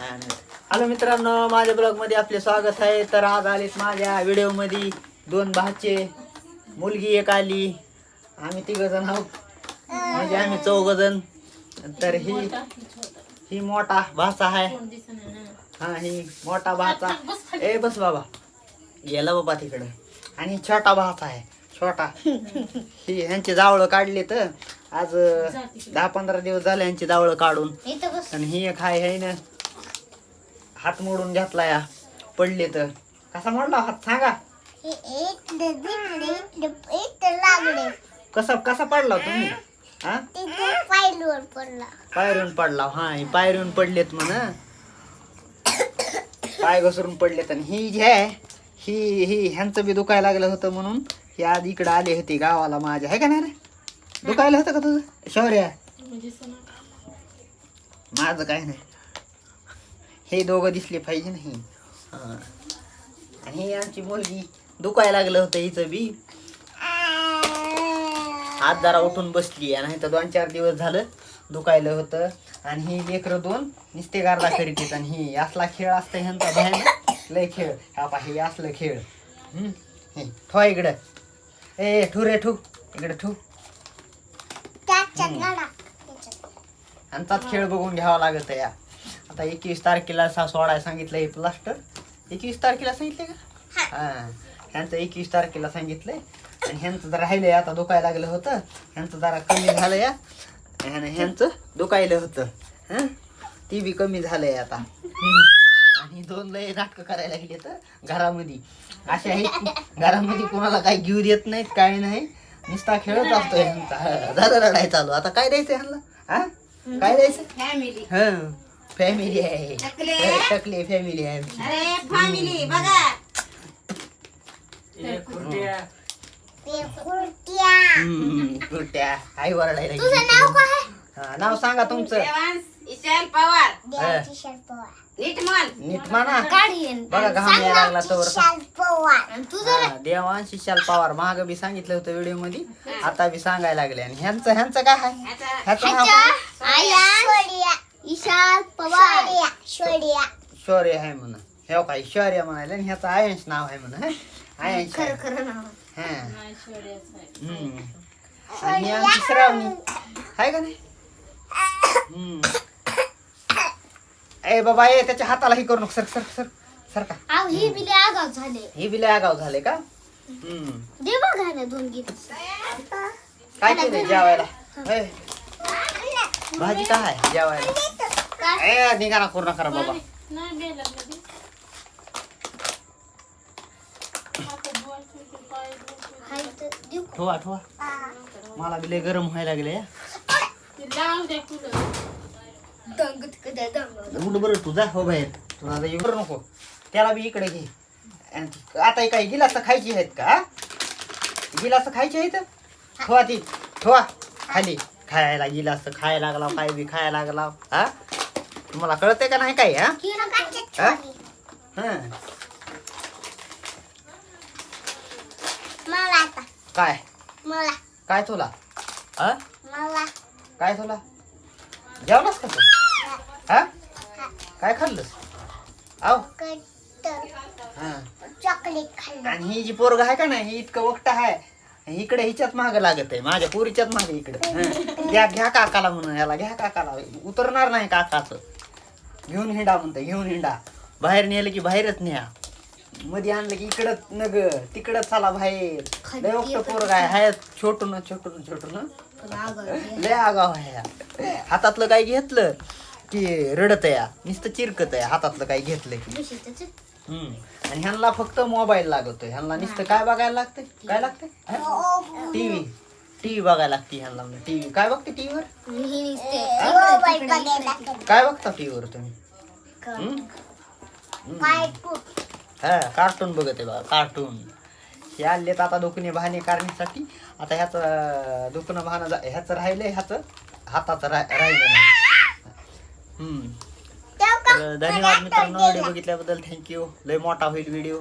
Hello मित्रांनो माझ्या ब्लॉगमध्ये आपले स्वागत आहे. तर आज आलेत माझ्या व्हिडिओमध्ये दोन भाचे मुलगी एक आली. आम्ही तिघ जण आहोत. म्हणजे आम्ही चौघ जण. तर ही ही मोठा भाचा आहे. हा ही मोठा भाचा. ए बस बाबा. गेला बाबा तिकडं. आणि छोटा भाचा आहे. छोटा. ही ह्यांची जावळं काढली तर आज दहा पंधरा दिवस झाले ह्यांची जावळं काढून. आणि ही एक हाय आहे ना. हात मोडून घेतला या पडले तर. कसा मोडला हात? सांगा. हे कसा कसा पडला तुम्ही? हा? फाईलवर पडला. पायरून पडला हा. ही पायरून पडलेत म्हण. पाय घसरून पडलेत आणि ही जी आहे ही ही ह्यांचं बी दुखायला लागलं होतं म्हणून ही आज इकडं आली होती गावाला माझ्या. आहे का नाही रे? दुखायला होतं का तुझं? शौर्या? माझं काय नाही. हे दोघं दिसले पाहिजे नाही. हा. आणि ही आमची मुलगी दुखायला लागलं होतं हिचं बी. आज जरा उठून बसली आणि नाही तर दोन चार दिवस झालं दुखायलं होतं. आणि ही लेकरं दोन निस्ते गारला करीत आणि ही असला खेळ असतं ह्यांचा बाहेर लय खेळ. हा पा हे असलं खेळ. हम्म. हे, ठेवा इकडं. ए ठू रे ठू. इकडं ठू. ह्यांचाच खेळ बघून घ्यावा लागत या. आता एकवीस तारखेला सा सोडायला सांगितलं हे प्लास्टर एकवीस तारखेला सांगितले का? हा. ह्यांचं एकवीस तारखेला सांगितलंय. आणि ह्यांचं जरा राहिलंय आता दुखायला लागलं होतं. ह्यांचं जरा कमी झालं या आणि ह्यांचं दुखायलं होतं. हं? ती बी कमी झालंय आता. आणि दोन लय नाटकं करायला लागले तर घरामध्ये. अशा आहेत घरामध्ये कोणाला काही घेऊ देत नाहीत काय नाही. नुसता खेळत असतो ह्यांचा. झालं रडाय चालू. आता काय द्यायचं ह्यांना? हा? काय द्यायचं फॅमिली हा. फॅमिली आहे. टकले. टकले फॅमिली आहे आमची. अरे फॅमिली बघा. हम्म, आई वरडायला तुझं गेली. नाव काय हा, नाव सांगा तुमचं. देवांश पवार. देवाची नीट म्हणा बघा घाम यायला लागला तर शर्पवार आणि तुझं हा, देवांशी शाल पवार. माग बी सांगितलं होतं व्हिडिओमध्ये आता बी सांगायला लागले. आणि ह्यांचं ह्यांचं काय आहे? ह्याचं नाव काय? आया पवार. शोर्या शौर्य. आहे म्हण हे काय शौर्य म्हणायला आणि ह्याचं आयंश नाव आहे म्हण हं? आयंश आहे. खरं खरं नाव. हा. हम्म. आणि ही आमची श्रावणी आहे का नाही? हम्म. ए बाबा ए त्याच्या हाताला ही करू नको. सर सर सर सर का? आव ही बिले आगाव झाले. ही बी लय आगाव झाले का? हम्म. दे बघा ना दोन गीत काय केलं जेवायला. भाजी काय आहे जेवायला? ए निघा ना करू नका रे बाबा देऊ का? ठेवा ठेवा. मला बी लय गरम व्हायला लागले उठ बरं तुझा हो बाहेर. तुला आता येऊ नको. त्याला बी इकडे घे. आणि ती- आता काय गिलास खायची आहेत का? गिलास खायची आहेत? ठेवा ती. ठेवा. खाली. खायला गिलास खायला लागला काय बी खायला लागला. हा? तुम्हाला कळतंय का नाही काय हा? हा? हं. मला आता. काय? मला. काय तुला? हा? मला. काय तुला? जेवलास का तू? हा? काय खाल्लंस? आव. कट्टर हा. चॉकलेट खाल्लं. आणि ही जी पोरग आहे का नाही ही इतकं वक्त आहे. इकडे हिच्यात माग लागत आहे माझ्या पोरीच्यात मागे इकडे. हं. घ्या घ्या काकाला म्हणून याला घ्या काकाला. उतरणार नाही काकाचं. घेऊन हिंडा म्हणते घेऊन हिंडा. बाहेर नेलं की बाहेरच न्या मध्ये आणलं की इकडं नग तिकडं चला बाहेर. लय वक्त पोरग आहे हाय छोटून छोटून छोटून लय आगाव आहे हातातलं काय घेतलं की रडत या. नुसतं चिरकत आहे हातातलं काय घेतलं की. हम्म. आणि ह्यांना फक्त मोबाईल लागतोय. ह्यांना नुसतं काय बघायला लागतंय? काय लागतंय? टीव्ही. टीव्ही बघायला लागते ह्यांना टीव्ही. काय बघते टीव्हीवर? मोबाईल बघायला काय बघता टीव्हीवर तुम्ही? कार्टून हा कार्टून बघत आहे बघा कार्टून हे आलेत आता दुखणे बहाणे काढण्यासाठी आता ह्याचं दुखणं बहाणं जा- ह्याचं राहिलंय ह्याचं हाताचं रा- राहिलं नाही. हम्म. तर धन्यवाद मित्रांनो व्हिडिओ बघितल्याबद्दल थँक्यू लय मोठा होईल व्हिडिओ